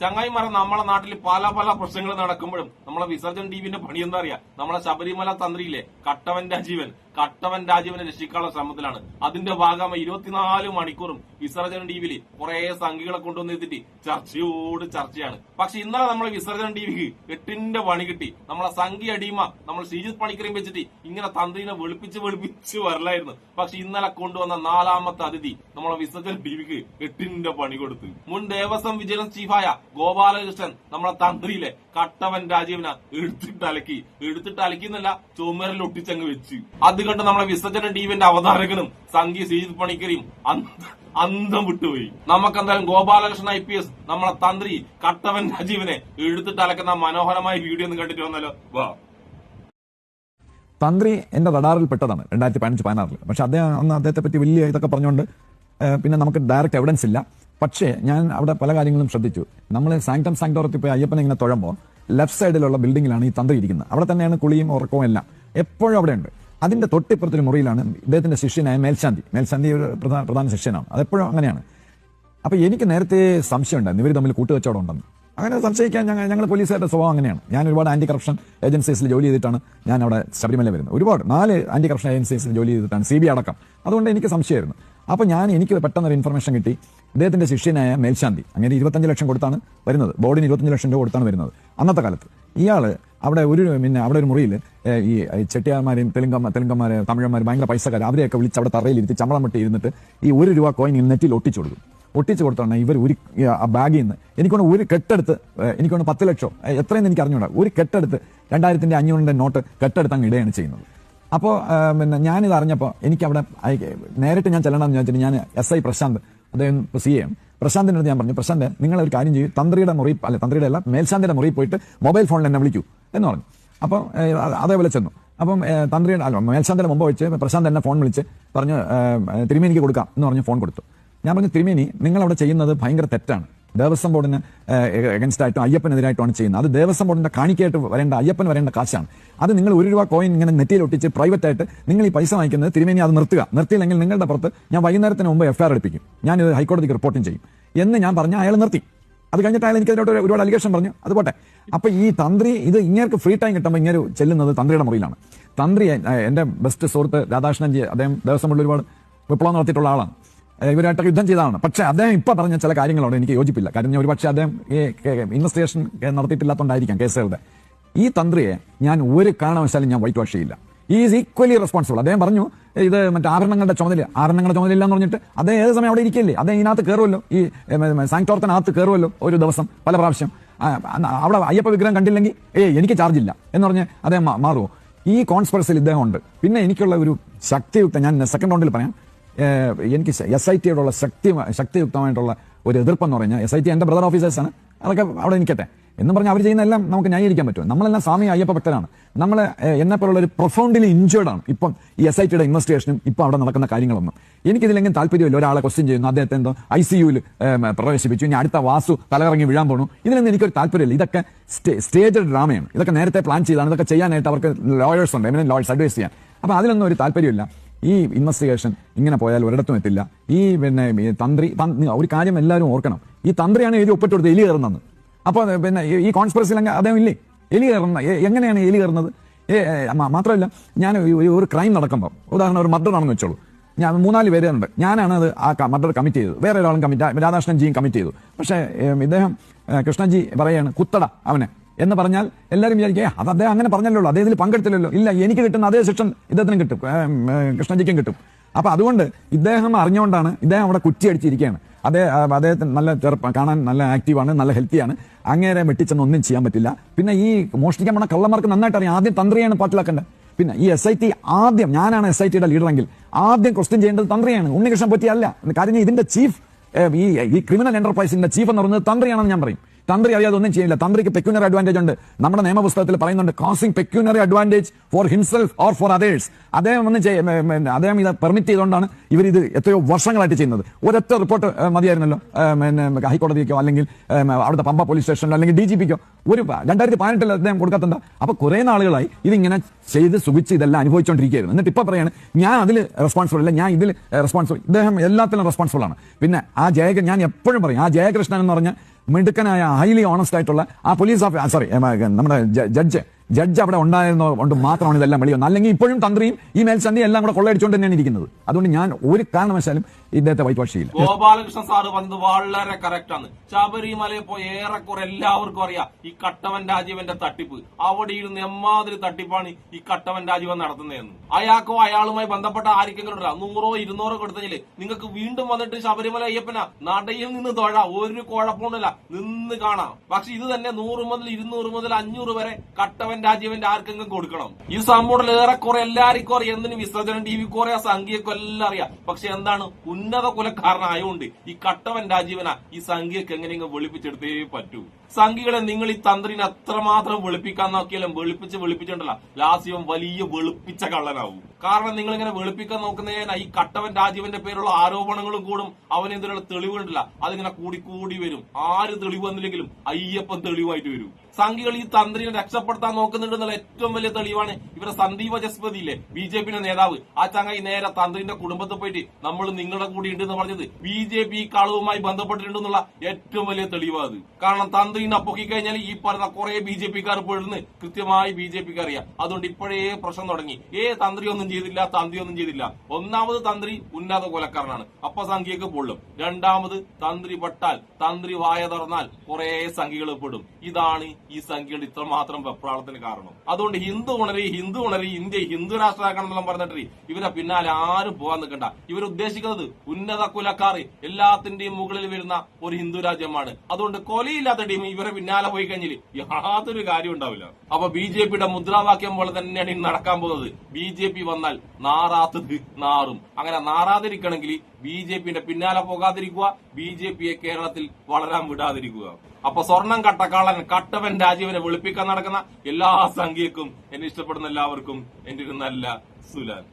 ചങ്ങായിമാരെ നമ്മളെ നാട്ടിൽ പല പല പ്രശ്നങ്ങൾ നടക്കുമ്പോഴും നമ്മളെ വിസർജൻ ടിവിന്റെ പണി എന്താ അറിയാ? നമ്മളെ ശബരിമല തന്ത്രിയിലെ കട്ടവൻ രാജീവൻ. കട്ടവൻ രാജീവനെ രക്ഷിക്കാനുള്ള ശ്രമത്തിലാണ്. അതിന്റെ ഭാഗമായി ഇരുപത്തിനാല് മണിക്കൂറും വിസർജൻ ടിവിയിൽ കുറെ സംഘികളെ കൊണ്ടുവന്നെത്തിട്ട് ചർച്ചയോട് ചർച്ചയാണ്. പക്ഷെ ഇന്നലെ നമ്മളെ ടി ടിവിക്ക് എട്ടിന്റെ പണി കിട്ടി. നമ്മളെ സംഖ്യ അടിമ നമ്മൾ ശ്രീജിത് പണിക്കരെയും വെച്ചിട്ട് ഇങ്ങനെ തന്ത്രിനെ വെളുപ്പിച്ച് വെളുപ്പിച്ച് വരലായിരുന്നു. പക്ഷെ ഇന്നലെ കൊണ്ടുവന്ന നാലാമത്തെ അതിഥി നമ്മളെ വിസർജൻ ടിവിക്ക് എട്ടിന്റെ പണി കൊടുത്തു. മുൻ ദേവസ്വം വിജിലൻസ് ചീഫായ ഗോപാലകൃഷ്ണൻ നമ്മളെ തന്ത്രിയിലെ കട്ടവൻ രാജീവന എടുത്തിട്ട് അലക്കി എടുത്തിട്ട് അലക്കിന്നല്ല ചുമരിൽ ഒട്ടിച്ചങ്ങ് വെച്ച്. അത് കണ്ട് നമ്മളെ വിസർജന ടീമിന്റെ അവതാരകനും സംഗി ശ്രീജിത് പണിക്കരും അന്തം വിട്ടുപോയി. നമുക്കെന്തായാലും ഗോപാലകൃഷ്ണൻ ഐ പി എസ് നമ്മളെ തന്ത്രി കട്ടവൻ രാജീവിനെ എടുത്തിട്ട് അലക്കുന്ന മനോഹരമായ വീഡിയോ ഒന്ന് കണ്ടിട്ട് വന്നാലോ? വാ. തന്ത്രി എന്റെ റഡാറിൽ പെട്ടതാണ് രണ്ടായിരത്തി പതിനഞ്ച് പതിനാറിൽ പക്ഷെ അദ്ദേഹം അന്ന് അദ്ദേഹത്തെ പറ്റി വലിയ ഇതൊക്കെ പറഞ്ഞുകൊണ്ട് പിന്നെ നമുക്ക് ഡയറക്റ്റ് എവിഡൻസ് ഇല്ല. പക്ഷേ ഞാൻ അവിടെ പല കാര്യങ്ങളും ശ്രദ്ധിച്ചു. നമ്മൾ സാങ്ക്ടം സാങ്ക്ടോറത്തിൽ പോയി അയ്യപ്പനെ ഇങ്ങനെ തൊഴുമ്പോൾ ലെഫ്റ്റ് സൈഡിലുള്ള ബിൽഡിങ്ങിലാണ് ഈ തന്ത്രി ഇരിക്കുന്നത്. അവിടെ തന്നെയാണ് കുളിയും ഉറക്കവും എല്ലാം. എപ്പോഴും അവിടെ അതിന്റെ തൊട്ടിപ്പുറത്തൊരു മുറിയിലാണ് ഇദ്ദേഹത്തിന്റെ ശിഷ്യനായ മേൽശാന്തി. മേൽശാന്തി ഒരു പ്രധാന പ്രധാന ശിഷ്യനാണ്. അതെപ്പോഴും അങ്ങനെയാണ്. അപ്പോൾ എനിക്ക് നേരത്തെ സംശയം ഉണ്ടായിരുന്നു ഇവർ തമ്മിൽ കൂട്ടുകച്ചവടം ഉണ്ടെന്ന്. അങ്ങനെ സംശയിക്കാൻ ഞങ്ങൾ ഞങ്ങൾ പോലീസുകാരുടെ സ്വഭാവം അങ്ങനെയാണ്. ഞാൻ ഒരുപാട് ആന്റി കറപ്ഷൻ ഏജൻസീസിൽ ജോലി ചെയ്തിട്ടാണ് ഞാൻ അവിടെ ശബരിമല വരുന്നത്. ഒരുപാട് നാല് ആന്റി കറപ്ഷൻ ഏജൻസീസിൽ ജോലി ചെയ്തിട്ടാണ് സി ബി അടക്കം. അതുകൊണ്ട് എനിക്ക് സംശയമായിരുന്നു. അപ്പോൾ ഞാൻ എനിക്ക് പെട്ടെന്നൊരു ഇൻഫർമേഷൻ കിട്ടി. ഇദ്ദേഹത്തിന്റെ ശിഷ്യനായ മേൽശാന്തി. അങ്ങനെ ഇരുപത്തഞ്ച് ലക്ഷം കൊടുത്താണ് വരുന്നത്. ബോർഡിന് ഇരുപത്തഞ്ച് ലക്ഷം രൂപ കൊടുത്താണ് വരുന്നത്. അന്നത്തെ കാലത്ത്. ഇയാൾ അവിടെ ഒരു പിന്നെ അവിടെ ഒരു മുറിയിൽ ഈ ചെട്ടിയാർമാരെയും തെലുങ്കമ്മ തെലുങ്കന്മാരെ തമിഴന്മാർ ഭയങ്കര പൈസക്കാർ അവരെയൊക്കെ വിളിച്ച് അവിടെ തറയിലിരുത്തി ചമ്പളം മുട്ടി ഇരുന്നിട്ട് ഈ ഒരു രൂപ കോയിൻ നെറ്റിൽ ഒട്ടിച്ചു കൊടുക്കും. ഒട്ടിച്ചു കൊടുത്തോണ്ട് ഇവർ ഒരു ആ ബാഗിൽ നിന്ന് എനിക്കൊണ്ട് ഒരു കെട്ടെടുത്ത് എനിക്കൊന്ന് പത്ത് ലക്ഷം എത്രയെന്ന് എനിക്ക് അറിഞ്ഞൂടാ. ഒരു കെട്ടെടുത്ത് രണ്ടായിരത്തിന്റെ അഞ്ഞൂറിന്റെ നോട്ട് കെട്ടെടുത്ത് അങ്ങ് ഇടയാണ് ചെയ്യുന്നത് അപ്പോൾ പിന്നെ ഞാനിത് അറിഞ്ഞപ്പോൾ എനിക്കവിടെ നേരിട്ട് ഞാൻ ചെല്ലണമെന്ന് വിചാരിച്ചിട്ട് ഞാൻ എസ് ഐ പ്രശാന്ത് അദ്ദേഹം സി എം പ്രശാന്തിന്റെ അടുത്ത് ഞാൻ പറഞ്ഞു പ്രശാന്ത് നിങ്ങൾ ഒരു കാര്യം ചെയ്യും. തന്ത്രിയുടെ മുറി അല്ല തന്ത്രിയുടെ അല്ല മേൽശാന്തിയുടെ മുറിയിൽ പോയിട്ട് മൊബൈൽ ഫോണിൽ എന്നെ വിളിക്കൂ എന്ന് പറഞ്ഞു. അപ്പം അതേപോലെ ചെന്നു. അപ്പം തന്ത്രിയുടെ അല്ല മേൽശാന്തിയുടെ മുമ്പ് വെച്ച് പ്രശാന്ത് എന്നെ ഫോൺ വിളിച്ച് പറഞ്ഞു തിരുമേനിക്ക് കൊടുക്കാം എന്ന് പറഞ്ഞ് ഫോൺ കൊടുത്തു. ഞാൻ പറഞ്ഞു തിരുമേനി നിങ്ങൾ അവിടെ ചെയ്യുന്നത് ഭയങ്കര തെറ്റാണ്. ദേവസ്വം ബോർഡിന് എഗൻസ്റ്റ് ആയിട്ടും അയ്യപ്പനെതിരായിട്ടുമാണ് ചെയ്യുന്നത്. അത് ദേവസ്വം ബോർഡിന്റെ കാണിക്കായിട്ട് വരേണ്ട അയ്യപ്പൻ വരേണ്ട കാശാണ്. അത് നിങ്ങൾ ഒരു രൂപ കോയിൻ ഇങ്ങനെ നെറ്റിയിൽ ഒട്ടിച്ച് പ്രൈവറ്റ് ആയിട്ട് നിങ്ങൾ ഈ പൈസ വാങ്ങിക്കുന്നത് തിരുമേനി അത് നിർത്തുക. നിർത്തിയില്ലെങ്കിൽ നിങ്ങളുടെ പുറത്ത് ഞാൻ വൈകുന്നേരത്തിന് മുമ്പ് എഫ്ഐആർ എടുപ്പിക്കും. ഞാൻ ഇത് ഹൈക്കോടതിക്ക് റിപ്പോർട്ടും ചെയ്യും. എന്ന് ഞാൻ പറഞ്ഞ അയാൾ നിർത്തി. അത് കഴിഞ്ഞിട്ട് അയാൾ എനിക്കതിനോട് ഒരുപാട് അലിഗേഷൻ പറഞ്ഞു. അത് പോട്ടെ. അപ്പൊ ഈ തന്ത്രി ഇത് ഇങ്ങേർക്ക് ഫ്രീ ടൈം കിട്ടുമ്പോൾ ഇങ്ങനെ ചെല്ലുന്നത് തന്ത്രിയുടെ മുറിയിലാണ്. തന്ത്രി എന്റെ ബെസ്റ്റ് സുഹൃത്ത് രാധാകൃഷ്ണൻജി അദ്ദേഹം ദേവസ്വം ബോർഡിൽ ഒരുപാട് വിപ്ലവം നടത്തിയിട്ടുള്ള ആളാണ്. ഇവരായിട്ടൊക്കെ യുദ്ധം ചെയ്തതാണ്. പക്ഷേ അദ്ദേഹം ഇപ്പോൾ പറഞ്ഞ ചില കാര്യങ്ങളോട് എനിക്ക് യോജിപ്പില്ല. കാരണം ഞാൻ ഒരുപക്ഷെ അദ്ദേഹം ഈ ഇൻവെസ്റ്റിഗേഷൻ നടത്തിയിട്ടില്ലാത്തതുകൊണ്ടായിരിക്കാം കേസുകളുടെ. ഈ തന്ത്രിയെ ഞാൻ ഒരു കാരണവശാലും ഞാൻ വൈറ്റ് വാഷ് ചെയ്യില്ല ഈസ് ഈക്വലി റെസ്പോൺസിബിൾ അദ്ദേഹം പറഞ്ഞു ഇത് മറ്റേ ആഭരണങ്ങളുടെ ചുമതല ആഭരണങ്ങളുടെ ചുമതല ഇല്ലെന്ന് പറഞ്ഞിട്ട് അദ്ദേഹം ഏത് സമയം അവിടെ ഇരിക്കില്ലേ? അദ്ദേഹം ഇതിനകത്ത് കയറുമല്ലോ ഈ സാങ്ക്ടോർത്തിനകത്ത് കയറുമല്ലോ ഒരു ദിവസം പല പ്രാവശ്യം. അവിടെ അയ്യപ്പ വിഗ്രഹം കണ്ടില്ലെങ്കിൽ ഏയ് എനിക്ക് ചാർജ് ഇല്ല എന്ന് പറഞ്ഞ് അദ്ദേഹം മാറുമോ ഈ കോൺസ്പെറസിൽ ഇദ്ദേഹം ഉണ്ട്. പിന്നെ എനിക്കുള്ള ഒരു ശക്തിയുക്ത ഞാൻ സെക്കൻഡ് റൗണ്ടിൽ പറയാം. എനിക്ക് എസ് ഐ ടിയോടുള്ള ശക്തി ശക്തിയുക്തമായിട്ടുള്ള ഒരു എതിർപ്പെന്ന് പറഞ്ഞാൽ എസ് ഐ ടി എന്റെ ബ്രദർ ഓഫീസേഴ്സാണ് അതൊക്കെ അവിടെ നിൽക്കട്ടെ. എന്ന് പറഞ്ഞാൽ അവർ ചെയ്യുന്ന എല്ലാം നമുക്ക് ന്യായീകരിക്കാൻ പറ്റും നമ്മളെല്ലാം സ്വാമി അയ്യപ്പ ഭക്തരാണ്. നമ്മൾ എന്നെ പോലുള്ള ഒരു പ്രൊഫൗണ്ടിലി ഇഞ്ചേർഡ് ആണ്. ഇപ്പം ഈ എസ് ഐ ടിയുടെ ഇൻവെസ്റ്റിഗേഷനും ഇപ്പം അവിടെ നടക്കുന്ന കാര്യങ്ങളൊന്നും. എനിക്കിതിലെങ്കിലും താല്പര്യമില്ല. ഒരാളെ ക്വസ്റ്റ്യൻ ചെയ്യുന്നു. അദ്ദേഹത്തെ എന്തോ ഐ സി യുവിൽ പ്രവേശിപ്പിച്ചു. ഇനി അടുത്ത വാസു തലകറങ്ങി വീഴാൻ പോണു. ഇതിനൊന്നും എനിക്കൊരു താല്പര്യമില്ല. ഇതൊക്കെ സ്റ്റേജഡ് ഡ്രാമയാണ്. ഇതൊക്കെ നേരത്തെ പ്ലാൻ ചെയ്താണ്. ഇതൊക്കെ ചെയ്യാനായിട്ട് അവർക്ക് ലോയേഴ്സ് ഉണ്ട്. എമിനൻ ലോയേഴ്സ് അഡ്വൈസ് ചെയ്യാൻ. അപ്പോൾ അതിലൊന്നും ഒരു താല്പര്യമില്ല. ഈ ഇൻവെസ്റ്റിഗേഷൻ ഇങ്ങനെ പോയാൽ ഒരിടത്തും എത്തില്ല. ഈ പിന്നെ തന്ത്രി ഒരു കാര്യം എല്ലാവരും ഓർക്കണം. ഈ തന്ത്രിയാണ് എഴുതി ഒപ്പിട്ട് കൊടുത്ത് എലി കയറുന്നത് അപ്പോൾ പിന്നെ ഈ- കോൺസ്പിറസിൽ അദ്ദേഹം ഇല്ലേ? എലി കയറുന്ന എങ്ങനെയാണ് എലി കയറുന്നത്? മാത്രമല്ല ഞാൻ ഒരു- ക്രൈം നടക്കുമ്പോൾ ഉദാഹരണം ഒരു മർഡർ ആണെന്ന് വെച്ചോളൂ. ഞാൻ മൂന്നാൽ പേരുണ്ട് ഞാനാണ് അത് ആ മർഡർ കമ്മിറ്റ് ചെയ്തത്. വേറെ ഒരാളും കമ്മിറ്റ് രാധാകൃഷ്ണൻ ജിയും കമ്മിറ്റ് ചെയ്തു. പക്ഷേ ഇദ്ദേഹം കൃഷ്ണൻജി പറയാണ് കുത്തട അവനെ. എന്ന് പറഞ്ഞാൽ എല്ലാവരും വിചാരിക്കുക "ഏ, അത് അദ്ദേഹം അങ്ങനെ പറഞ്ഞല്ലോ അദ്ദേഹത്തിൽ പങ്കെടുത്തില്ലല്ലോ. ഇല്ല എനിക്ക് കിട്ടുന്ന അതേ ശിക്ഷ ഇദ്ദേഹത്തിനും കിട്ടും. കൃഷ്ണജിക്കും കിട്ടും. അപ്പൊ അതുകൊണ്ട് ഇദ്ദേഹം അറിഞ്ഞുകൊണ്ടാണ് ഇദ്ദേഹം അവിടെ കുറ്റിയടിച്ചിരിക്കുകയാണ് അതേ ആ, അദ്ദേഹത്തിന് നല്ല ചെറുപ്പം കാണാൻ നല്ല ആക്റ്റീവാണ് നല്ല ഹെൽത്തിയാണ്. അങ്ങേരെ വെട്ടിച്ചെന്ന് ഒന്നും ചെയ്യാൻ പറ്റില്ല. പിന്നെ ഈ മോഷ്ടിക്കാൻ പോണ കള്ളന്മാർക്ക് നന്നായിട്ട് അറിയാം. ആദ്യം തന്ത്രിയാണ് പാട്ടിലാക്കേണ്ടത്. പിന്നെ ഈ എസ് ഐ ടി ആദ്യം ഞാനാണ് എസ് ഐ ടിയുടെ ലീഡറെങ്കിൽ ആദ്യം ക്വസ്റ്റ്യൻ ചെയ്യേണ്ടത് തന്ത്രിയാണ്. ഉണ്ണികൃഷ്ണൻ പറ്റിയല്ല. കാര്യം ഇതിന്റെ ചീഫ് ഈ ക്രിമിനൽ എന്റർപ്രൈസിന്റെ ചീഫ് എന്ന് പറയുന്നത് തന്ത്രിയാണെന്ന് ഞാൻ പറയും. തന്ത്രി അറിയാതെ ഒന്നും ചെയ്യില്ല. തന്ത്രിക്ക് പെക്യൂണറി അഡ്വാന്റേജ് ഉണ്ട്. നമ്മുടെ നിയമപുസ്തകത്തിൽ പറയുന്നുണ്ട് causing pecuniary advantage for himself or for others അദ്ദേഹം ഒന്നും അദ്ദേഹം ഇത് പെർമിറ്റ് ചെയ്തുകൊണ്ടാണ് ഇവർ ഇത് എത്രയോ വർഷങ്ങളായിട്ട് ചെയ്യുന്നത്. ഒരൊറ്റ റിപ്പോർട്ട് മതിയായിരുന്നല്ലോ? ഹൈക്കോടതിക്കോ അല്ലെങ്കിൽ അവിടുത്തെ പമ്പ പോലീസ് സ്റ്റേഷനിലോ അല്ലെങ്കിൽ ഡി ജി പിക്കോ ഒരു രണ്ടായിരത്തി പതിനെട്ടിൽ അദ്ദേഹം കൊടുക്കാത്തണ്ട. അപ്പോൾ കുറേ നാളുകളായി ഇതിങ്ങനെ ചെയ്ത് സുഖിച്ച് ഇതെല്ലാം അനുഭവിച്ചുകൊണ്ടിരിക്കുകയായിരുന്നു എന്നിട്ട് ഇപ്പോൾ പറയാണ് ഞാൻ അതിൽ റെസ്പോൺസിബിൾ അല്ല ഞാൻ ഇതിൽ റെസ്പോൺസിബിൾ ഇദ്ദേഹം എല്ലാത്തിലും റെസ്പോൺസിബിൾ ആണ്. പിന്നെ ആ ജയ ഞാൻ എപ്പോഴും പറയും ആ ജയകൃഷ്ണൻ എന്ന് പറഞ്ഞ മിടുക്കനായ ഹൈലി ഓണസ്റ്റ് ആയിട്ടുള്ള ആ പോലീസ് ഓഫീസർ സോറി നമ്മുടെ ജഡ്ജ് ജഡ്ജ് അവിടെ ഉണ്ടായിരുന്നോ കൊണ്ട് മാത്രമാണ് ഇതെല്ലാം വെളിയൊന്നും അല്ലെങ്കിൽ ഇപ്പോഴും തന്ത്രിയും ഈ മേൽശാന്തിയും എല്ലാം കൂടെ കൊള്ളയടിച്ചുകൊണ്ട് തന്നെയാണ് ഇരിക്കുന്നത്. അതുകൊണ്ട് ഞാൻ ഒരു കാരണവശാലും ഇദ്ദേഹത്തെ വൈറ്റ് വാഷ് ചെയ്യില്ല. ഗോപാലകൃഷ്ണൻ സാറ് പറഞ്ഞത് വളരെ കറക്റ്റ് ആണ്. ശബരിമലയിൽ പോയി ഏറെക്കുറെ എല്ലാവർക്കും അറിയാം ഈ കട്ടവൻ രാജീവന്റെ തട്ടിപ്പ്. അവിടെ ഇരുന്ന് എമ്മാതിരി തട്ടിപ്പാണ് ഈ കട്ടവൻ രാജീവൻ നടത്തുന്നതെന്ന്. അയാൾക്കോ അയാളുമായി ബന്ധപ്പെട്ട ആർക്കെങ്കിലും നൂറോ ഇരുന്നൂറോ കൊടുത്തെങ്കിൽ നിങ്ങൾക്ക് വീണ്ടും വന്നിട്ട് ശബരിമല അയ്യപ്പന. നടയിൽ നിന്ന് തൊഴ. ഒരു കുഴപ്പമൊന്നുമില്ല. നിന്ന് കാണാം. പക്ഷെ ഇത് തന്നെ നൂറ് മുതൽ ഇരുന്നൂറ് മുതൽ അഞ്ഞൂറ് വരെ കട്ടവൻ രാജീവന്റെ ആർക്കെങ്കിലും കൊടുക്കണം. ഈ സംഭവത്തിൽ ഏറെക്കുറെ എല്ലാവർക്കും അറിയാം. എന്തിനും വിസർജനം ടി വി കുറെ സംഖ്യക്കും എല്ലാം അറിയാം. പക്ഷെ എന്താണ്? ഉന്നത കുലക്കാരനായോണ്ട് ഈ കട്ടവൻ രാജീവന ഈ സംഖ്യക്ക് എങ്ങനെയെങ്കിലും വെളുപ്പിച്ചെടുത്തേ പറ്റൂ. സംഖ്യകളെ നിങ്ങൾ ഈ തന്ത്രിനെ അത്രമാത്രം വെളുപ്പിക്കാൻ നോക്കിയാലും വെളുപ്പിച്ച് വെളുപ്പിച്ചിട്ടുണ്ടല്ല. ലാസ്യം വലിയ വെളുപ്പിച്ച കള്ളനാവും. കാരണം നിങ്ങൾ ഇങ്ങനെ വെളുപ്പിക്കാൻ നോക്കുന്നതിന് ഈ കട്ടവൻ രാജീവന്റെ പേരുള്ള ആരോപണങ്ങളും കൂടും. അവനെന്തിനുള്ള തെളിവുണ്ടല്ല അതിങ്ങനെ കൂടി കൂടി വരും. ആര് തെളിവ് വന്നില്ലെങ്കിലും അയ്യപ്പൻ തെളിവായിട്ട് വരും. സംഘികൾ ഈ തന്ത്രിനെ രക്ഷപ്പെടുത്താൻ നോക്കുന്നുണ്ടെന്നുള്ള ഏറ്റവും വലിയ തെളിവാണ് ഇവരെ സന്ദീപ ജസ്പതി ഇല്ലേ ബി ജെ പിയുടെ നേതാവ്. ആ ചങ്ങായി നേരെ തന്ത്രിന്റെ കുടുംബത്തിൽ പോയിട്ട് നമ്മൾ നിങ്ങളുടെ കൂടി ഉണ്ടെന്ന് പറഞ്ഞത് ബി ജെ പി കളവുമായി ബന്ധപ്പെട്ടിട്ടുണ്ടെന്നുള്ള ഏറ്റവും വലിയ തെളിവാണ് കാരണം തന്ത്രിനെ പൊക്കി കഴിഞ്ഞാൽ ഈ പറഞ്ഞ കുറെ ബി ജെ പിക്കാർ പോയിരുന്നു കൃത്യമായി ബി ജെ പിക്ക് അറിയാം. അതുകൊണ്ട് ഇപ്പോഴേ പ്രശ്നം തുടങ്ങി. ഏ തന്ത്രി ഒന്നും ചെയ്തില്ല തന്ത്രി ഒന്നും ചെയ്തില്ല. ഒന്നാമത് തന്ത്രി ഉന്നത കൊലക്കാരനാണ്. അപ്പൊ സംഖ്യക്ക് പൊള്ളും. രണ്ടാമത് തന്ത്രി പെട്ടാൽ തന്ത്രി വായ തുറന്നാൽ കുറെ സംഖ്യകൾ പെടും. ഇതാണ് ഈ സംഖ്യയുടെ ഇത്രമാത്രം വെപ്രാളത്തിന് കാരണം. അതുകൊണ്ട് ഹിന്ദു ഉണരി ഹിന്ദു ഉണരി ഇന്ത്യ ഹിന്ദു രാഷ്ട്രമാക്കണം എന്നെല്ലാം പറഞ്ഞിട്ട് ഇവരെ പിന്നാലെ ആരും പോകാൻ നിൽക്കണ്ട. ഇവരുദ്ദേശിക്കുന്നത് ഉന്നത കുലക്കാർ എല്ലാത്തിന്റെയും മുകളിൽ വരുന്ന ഒരു ഹിന്ദു രാജ്യമാണ്. അതുകൊണ്ട് കൊലയില്ലാത്ത ടീം ഇവരെ പിന്നാലെ പോയി കഴിഞ്ഞാൽ യാതൊരു കാര്യം ഉണ്ടാവില്ല. അപ്പൊ ബി ജെ പിയുടെ മുദ്രാവാക്യം പോലെ തന്നെയാണ് ഇനി നടക്കാൻ പോകുന്നത്. ബി ജെ പി വന്നാൽ നാറാത്തത് നാറും. അങ്ങനെ നാറാതിരിക്കണമെങ്കിൽ ബി ജെ പിന്റെ പിന്നാലെ പോകാതിരിക്കുക ബി ജെ പിയെ കേരളത്തിൽ വളരാൻ വിടാതിരിക്കുക. അപ്പൊ സ്വർണം കട്ടക്കാളൻ കട്ടവൻ രാജീവനെ വെളുപ്പിക്കാൻ നടക്കുന്ന എല്ലാ സംഖ്യക്കും എന്നെ ഇഷ്ടപ്പെടുന്ന എല്ലാവർക്കും എന്റെ ഒരു നല്ല സുലാൻ.